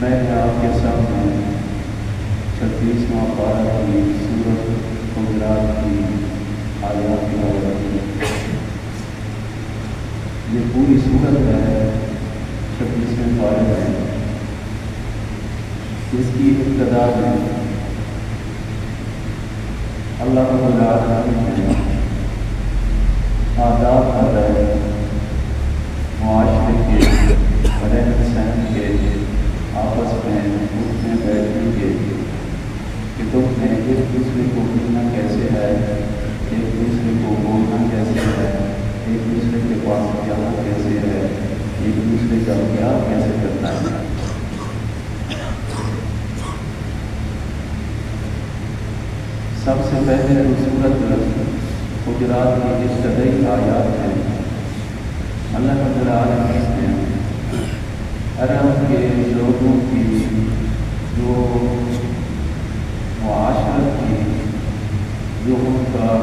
میں نے آپ کے سامنے چھتیسواں پارہ کی سورت گجرات کی آیات کی عورت یہ پوری صورت ہے چھتیسویں پارے میں اس کی ابتدا میں اللہ رب العالمین نے آداب کا رہے معاشرے کے رہن سہن کے آپس میں اٹھنے بیٹھنے کے کہ تم نے ایک دوسرے کو ملنا کیسے ہے ایک دوسرے کو بولنا کیسے ہے ایک دوسرے کے پاس جانا کیسے ہے ایک دوسرے کا پیار کیسے کرنا ہے سب سے پہلے جو صورت گجرات کی ابتدائی آیات ہے۔ اللہ رب العالمین نے عرب کے لوگوں کی جو معاشرت کی، جو ان کا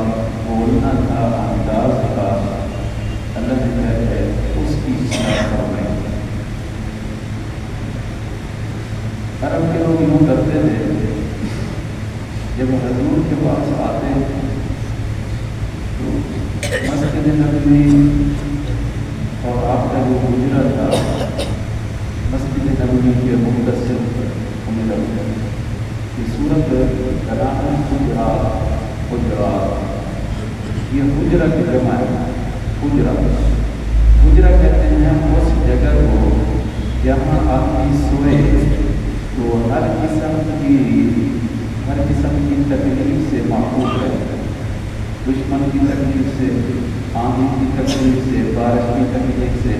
بولنا تھا، انداز تھا، اللہ نے کہتے اس کی اصلاح فرمائی۔ عرب کے لوگ یوں کرتے تھے، جب حضور کے پاس آتے تو مسجد نبوی اور آپ کا جو گجرا تھا مسجد نبوی کے مختصر ہونے لگتے یہ صورت کرانا گجرات گجرات یہ گجرا کی جمع ہے گجرا گجرا کہتے ہیں اس جگہ کو جہاں آدمی سوئے تو ہر قسم کی ہر قسم کی تکلیف سے محفوظ ہے دشمن کی تکلیف سے آندھی کی تکلیف سے بارش کی تکلیف سے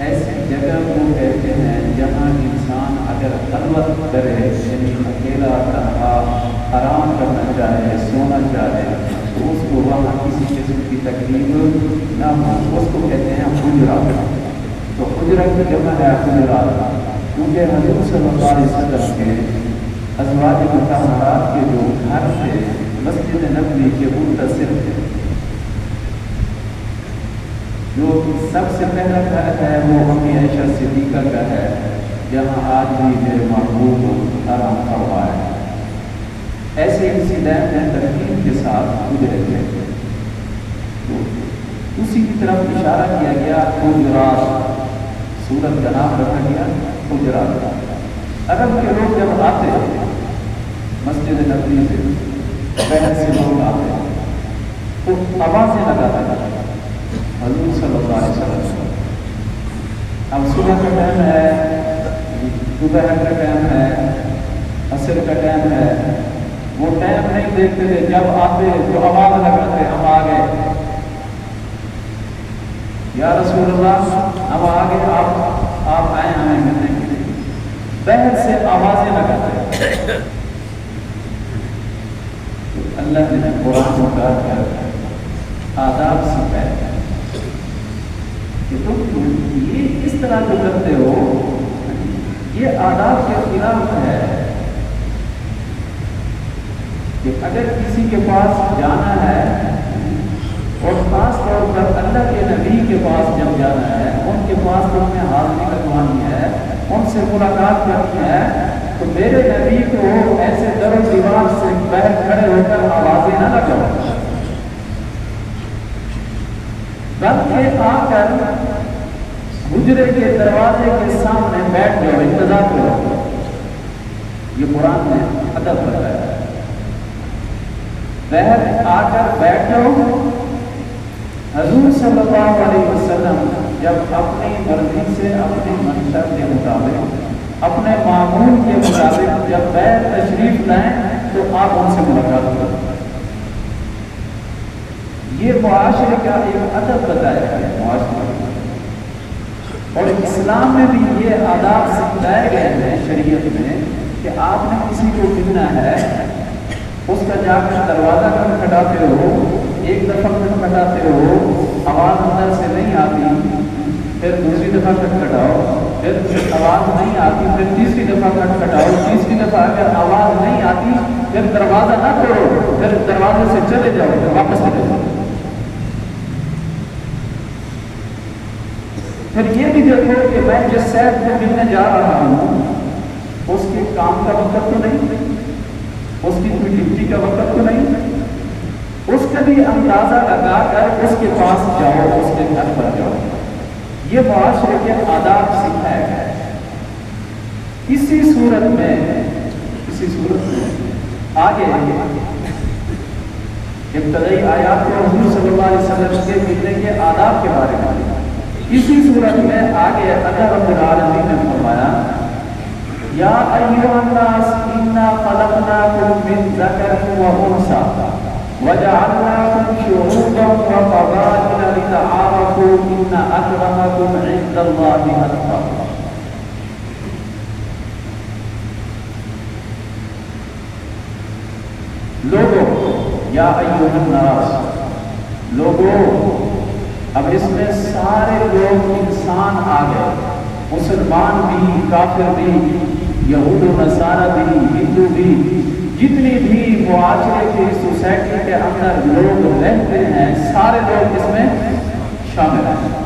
ایسی جگہ کو کہتے ہیں جہاں انسان اگر خلوت کرے یعنی اکیلا تنہا آرام کرنا چاہے، سونا چاہے تو اس کو وہاں کسی قسم کی تکلیف نہ ہو، اس کو کہتے ہیں حجرات تو حجرت کی جگہ ہے حجرات کیونکہ حضور صلی اللہ علیہ وسلم کے ازواج مطالعات کے جو گھر تھے، مسجد نبوی کے منتصر تھے۔ جو سب سے پہلا گھر ہے وہ ہمیں عائشہ صدیقہ کا ہے۔ جہاں آج بھی میرے محبوب آرام فرما ہے۔ ایسے انسیڈنٹ ہیں ترکیب کے ساتھ گزرے تھے تو اسی کی طرف اشارہ کیا گیا گجرات سورت کا نام رکھا گیا گجرات عرب کے لوگ جب آتے مسجد نبوی سے بہت سے لوگ آتے تو آوازیں لگاتے تھے حضور صلی اللہ علیہ وسلم۔ اب صبح کا ٹائم ہے، دوپہر کا ٹائم ہے، عصر کا ٹائم ہے۔ وہ ٹائم نہیں دیکھتے تھے، جب آتے جو آواز لگاتے، ہم آ گئے۔ یا رسول اللہ ہم آگے آپ آپ آئے ہمیں ملنے کے لیے۔ بہت سے آوازیں لگاتے۔ اللہ نے قرآن کو کر آداب سکھایا کہ تم یہ اس طرح جو کرتے ہو؟ یہ آداب کے خلاف ہے کہ اگر کسی کے پاس جانا ہے اور خاص طور پر اللہ کے نبی کے پاس جب جانا ہے، ان کے پاس تم نے حاضری لگوانی ہے، ان سے ملاقات کرنی ہے، تو میرے نبی کو ایسے در و دیوار سے بہت کھڑے ہو کر آوازیں نہ لگاؤ۔ بلکہ آ کر گجرے کے دروازے کے سامنے بیٹھ جاؤ، انتظار کرو۔ یہ قرآن نے ادب بتایا بہت آ کر بیٹھ جاؤ۔ حضور صلی اللہ علیہ وسلم جب اپنی مرضی سے اپنی منشا کے مطابق، اپنے معمول کے مطابق جب بیر تشریف لائیں، تو آپ ان سے ملاقات کریں یہ معاشرے کا ایک ادب بتایا ہے، معاشرے اور اسلام میں بھی یہ آداب سکھلائے گئے ہیں شریعت میں کہ آپ نے کسی کو ملنا ہے، اس کا جا کر دروازہ کھٹکھٹاتے ہو، ایک دفعہ کھٹکھٹاتے ہو، آواز اندر سے نہیں آتی، پھر دوسری دفعہ کھٹکھٹاؤ پھر آواز نہیں آتی، پھر تیسری دفعہ کھٹکھٹاؤ تیسری دفعہ اگر آواز نہیں آتی، پھر دروازہ نہ توڑو پھر دروازے سے چلے جاؤ، پھر واپس چلے جاؤ۔ پھر یہ بھی دیکھو کہ میں جس صحت میں ملنے جا رہا ہوں، اس کے کام کا وقت تو نہیں، اس کی کوئی ڈپٹی کا وقت تو نہیں، اس کا بھی اندازہ لگا کر اس کے پاس جاؤ، اس کے گھر پر جاؤ۔ یہ معاشرے کے آداب سکھایا گیا ہے۔ اسی صورت میں، اسی صورت میں آگے ابتدائی آیات کو حضور صلی اللہ علیہ وسلم کے ملنے کے آداب کے بارے میں۔ اسی صورت میں آگے اللہ رب العالمین نے فرمایا، یا ایوہ الناس انا خلقناکم من ذکر و انسا وجعلناکم شعوبا و قبائل لتعارفوا ان اکرمکم عند اللہ اتقاکم لوگوں یا ایوہ الناس لوگوں اب اس میں سارے لوگ انسان آ گئے۔ مسلمان بھی، کافر بھی، یہود و نصارہ بھی، ہندو بھی۔ جتنی بھی معاشرے کی سوسائٹی کے اندر لوگ رہتے ہیں، سارے لوگ اس میں شامل ہیں۔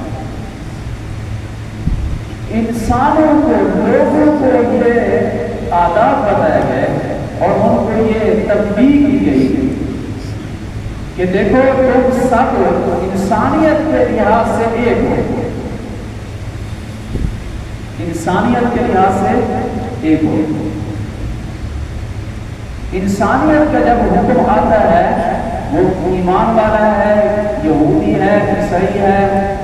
انسانوں کو، لوگوں کو یہ آداب بتائے گئے اور ان کو یہ تبدیل کی گئی۔ کہ دیکھو تم سب انسانیت کے لحاظ سے ایک ہو انسانیت کے لحاظ سے ایک ہو انسانیت کا جب حکم آتا ہے، وہ ایمان والا ہے، یہودی ہے، عیسائی ہے،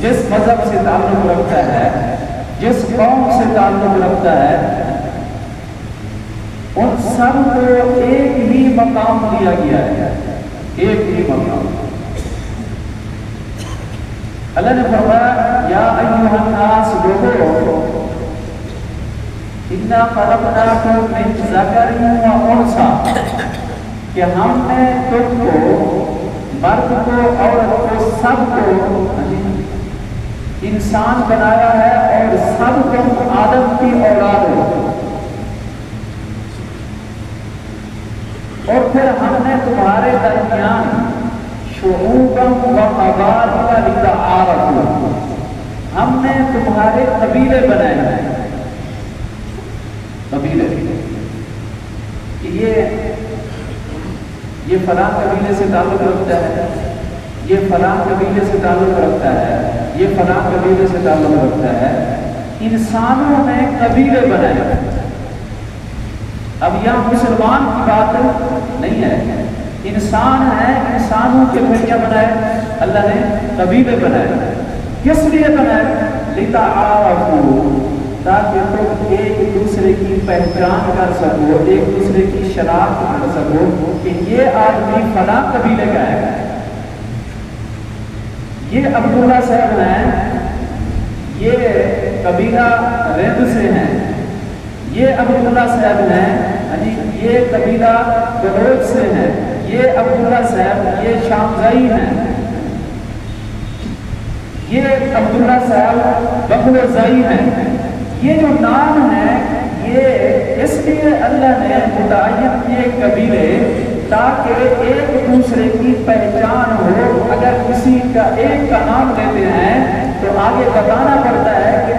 جس مذہب سے تعلق رکھتا ہے، جس قوم سے تعلق رکھتا ہے، ان سب کو ایک ہی مقام دیا گیا ہے۔ ایک ہی مقام۔ اللہ نے فرمایا، یا ایوہ الناس لوگو انا خلقناکم من ذکر و انسا کہ ہم نے تم کو، مرد کو، عورت کو، سب کو یعنی انسان بنایا ہے اور سب تم آدم کی اولاد ہو اور پھر ہم نے تمہارے درمیان شعوبم و قبائل لتعارفوا ہم نے تمہارے قبیلے بنائے۔ ہیں قبیلے۔ یہ یہ فلاں قبیلے سے تعلق رکھتا ہے۔ یہ فلاں قبیلے سے تعلق رکھتا ہے۔ یہ فلاں قبیلے سے تعلق رکھتا ہے۔ انسانوں نے قبیلے بنائے۔ ہیں اب یہاں مسلمان کی بات نہیں ہے۔ انسان ہے، انسانوں کے پھر کیا بنائے، اللہ نے قبیلے بنائے۔ کس لیے بنائے؟ لیتا تاکہ تم ایک دوسرے کی پہچان کر سکو، ایک دوسرے کی شناخت کر سکو کہ یہ آدمی فلاں قبیلے کا ہے۔ یہ عبداللہ صاحب ہیں، یہ قبیلہ رند سے ہیں۔ یہ عبداللہ صاحب ہیں یہ قبیلہ بلوچ سے ہیں یہ عبداللہ صاحب، یہ شامزائی ہیں۔ یہ عبداللہ صاحب بخوزائی ہیں۔ یہ جو نام ہے، یہ اس لیے اللہ نے متعین کیے قبیلے تاکہ ایک دوسرے کی پہچان ہو۔ اگر کسی کا ایک کا نام لیتے ہیں، تو آگے بتانا پڑتا ہے کہ